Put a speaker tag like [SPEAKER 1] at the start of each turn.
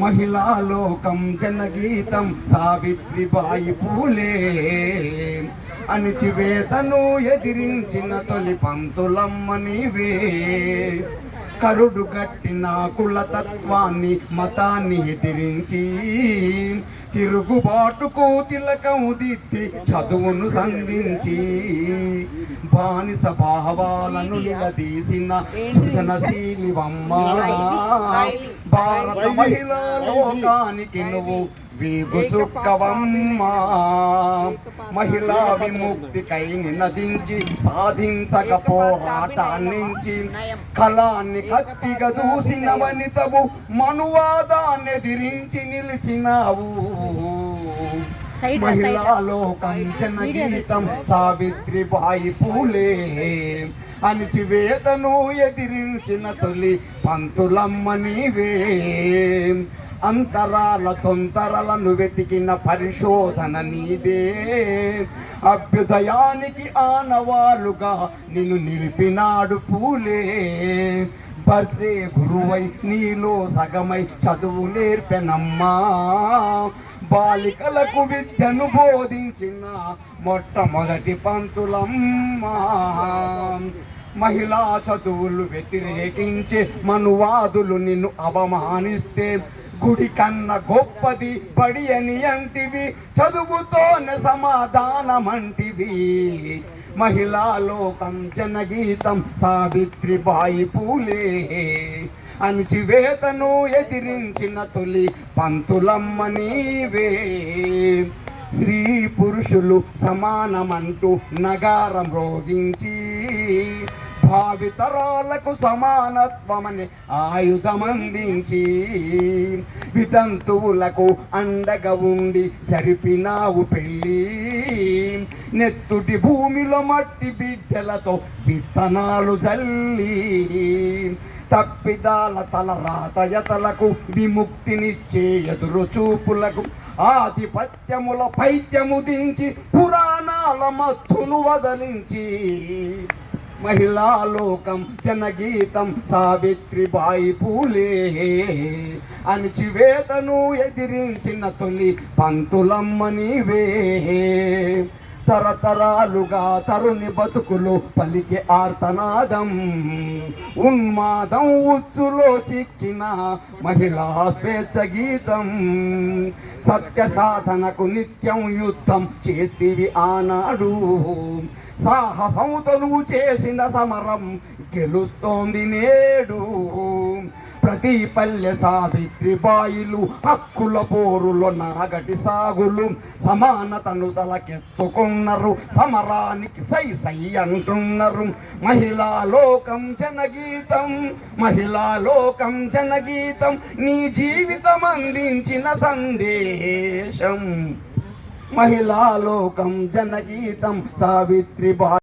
[SPEAKER 1] మహిళాలోకం జనగీతం సావిత్రిబాయి పూలే. అణిచివేతను ఎదిరించిన తొలి పంతులమ్మ నీవే. కరుడు గట్టిన కులతత్వాన్ని మతాన్ని ఎదిరించి తిరుగుబాటుకు తిలకం దిద్ది చదువును సంధించి బానిస భావాలను నిలదీసిన సృజనశీలివమ్మ. భారత మహిళా లోకానికి నువ్వు వీగు చుక్కవమ్మా. మహిళా విముక్తికై నినదించి సాధించక పోరాటాన్నించి కళాన్ని కత్తిగా దూసిన వనితవు మనువాదాన్ని ఎదిరించి నిలిచినావు.
[SPEAKER 2] సైడ్ రా,
[SPEAKER 1] మహిళా
[SPEAKER 2] సైడ్ రా.
[SPEAKER 1] లోకం జనగీతం సావిత్రిబాయి పూలే. అణిచివేతను ఎదిరించిన తొలి పంతులమ్మ నీవే. అంతరాల తొంతరలను వెతికిన పరిశోధన నీదే. అభ్యుదయానికి ఆనవాలుగా నిన్ను నిలిపినాడు పూలే. భర్తే గురువై నీలో సగమై చదువు నేర్పెనమ్మా. బాలికలకు విద్యను బోధించిన మొట్టమొదటి పంతులమ్మా. మహిళా చదువులు వ్యతిరేకించే మనువాదులు నిన్ను అవమానిస్తే గుడి కన్న గొప్పది పడి అని అంటివి చదువుతోనే సమాధానమంటివి. మహిళా లోకం జనగీతం సావిత్రిబాయి పూలే. అణిచివేతను ఎదిరించిన తొలి పంతులమ్మ నీవే. స్త్రీ పురుషులు సమానమంటూ నగారం రోగించి. భావితరాలకు సమానత్వమని ఆయుధమందించి వితంతువులకు అండగా ఉండి జరిపినావు పెళ్ళి. నెత్తుటి భూమిలో మట్టి బిడ్డలతో విత్తనాలు జల్లి తప్పిదాల తల రాతయతలకు విముక్తినిచ్చే ఎదురు చూపులకు ఆధిపత్యముల పైత్యము దించి పురాణాల మత్తును వదలించి మహిళాలోకం జనగీతం సావిత్రిబాయి పూలే అణిచివేతను ఎదిరించిన తొలి పంతులమ్మ నీవే. తరతరాలుగా తరుణి బతుకులు పలికి ఆర్తనాదం. ఉన్మాదం ఉత్తులో చిక్కిన మహిళా స్వేచ్ఛ గీతం. సత్య సాధనకు నిత్యం యుద్ధం చేస్తీవి ఆనాడు. సాహసంతో నువ్వు చేసిన సమరం గెలుస్తోంది నేడు. ప్రతి పల్లె సావిత్రి బాయిలు హక్కుల పోరులో నాగటి సాగులు సమానతను తలకెత్తుకున్నారు సమరానికి సై సై అంటున్నారు. మహిళా లోకం జనగీతం మహిళా లోకం జనగీతం నీ జీవితం అందించిన సందేశం. మహిళా లోకం జనగీతం సావిత్రి బా